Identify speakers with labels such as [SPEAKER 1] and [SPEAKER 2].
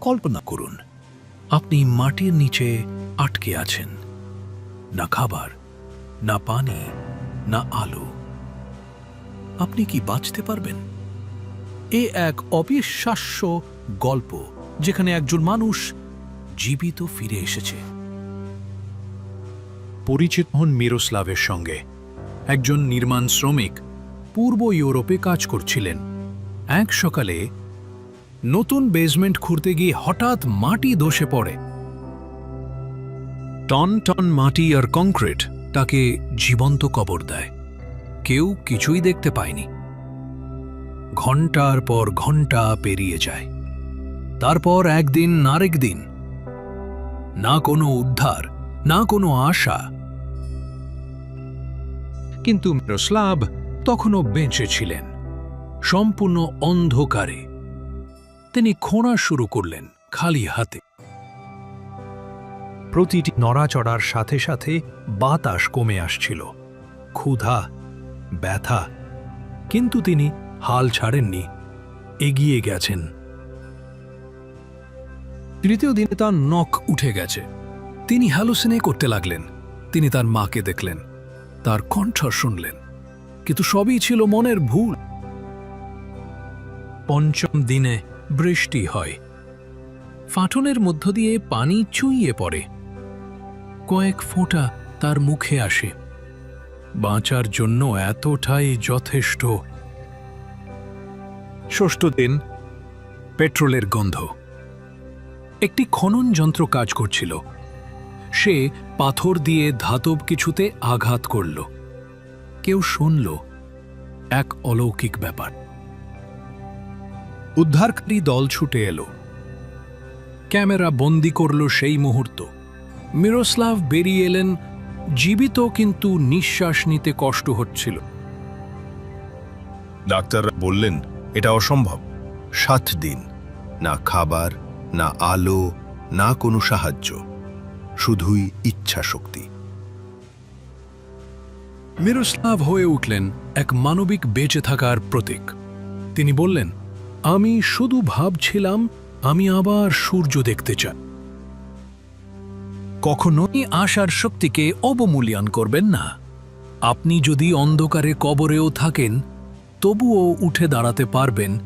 [SPEAKER 1] কল্পনা করুন, আপনি মাটির নিচে আটকে আছেন। না খাবার, না পানি, না আলো। আপনি কি বাঁচতে পারবেন? এ এক অবিশ্বাস্য গল্প যেখানে একজন মানুষ জীবিত ফিরে এসেছে। পরিচিত হন মিরোস্লাভের সঙ্গে। একজন নির্মাণ শ্রমিক পূর্ব ইউরোপে কাজ করছিলেন। এক সকালে নতুন বেসমেন্ট খুঁড়তে গিয়ে হঠাৎ মাটি ধসে পড়ে। টন টন মাটি আর কংক্রিট তাকে জীবন্ত কবর দেয়। কেউ কিছুই দেখতে পায়নি। ঘণ্টার পর ঘণ্টা পেরিয়ে যায়। তারপর একদিন আরেক দিন। না কোনো উদ্ধার, না কোনো আশা। কিন্তু মিরোস্লাভ তখনও বেঁচে ছিলেন। সম্পূর্ণ অন্ধকারে। তিনি খোঁড়া শুরু করলেন খালি হাতে। প্রতিটি নড়াচড়ার সাথে সাথে বাতাস কমে আসছিল। ক্ষুধা, ব্যথা। কিন্তু তিনি হাল ছাড়েননি, এগিয়ে গেছেন। তৃতীয় দিনে তার নখ উঠে গেছে। তিনি হ্যালোসিনে করতে লাগলেন। তিনি তার মাকে দেখলেন। তার কণ্ঠ শুনলেন। কিন্তু সবই ছিল মনের ভুল। পঞ্চম দিনে বৃষ্টি হয়। ফাটনের মধ্য দিয়ে পানি চুইয়ে পড়ে। কয়েক ফোঁটা তার মুখে আসে। বাঁচার জন্য এতটাই যথেষ্ট। ষষ্ঠ দিন, পেট্রোলের গন্ধ। একটি খনন যন্ত্র কাজ করছিল। সে পাথর দিয়ে ধাতব কিছুতে আঘাত করল। কেউ শুনল, এক অলৌকিক ব্যাপার। উদ্ধারকারী দল ছুটে এলো। ক্যামেরা বন্দি করল সেই মুহূর্ত। মিরোস্লাভ বেরিয়ে এলেন জীবিত কিন্তু নিঃশ্বাস নিতে কষ্ট হচ্ছিল।
[SPEAKER 2] ডাক্তাররা বললেন এটা অসম্ভব। সাত দিন। না খাবার না আলো না কোনো সাহায্য। শুধুই ইচ্ছা শক্তি।
[SPEAKER 1] মিরোস্লাভ হয়ে উঠলেন এক মানবিক বেঁচে থাকার প্রতীক। তিনি বললেন আমি শুধু ভাবছিলাম, আমি আবার সূর্য দেখতে চাই। কখনোই আশার শক্তিকে অবমূল্যায়ন করবেন না। আপনি যদি অন্ধকারে কবরেও থাকেন, তবুও উঠে দাঁড়াতে পারবেন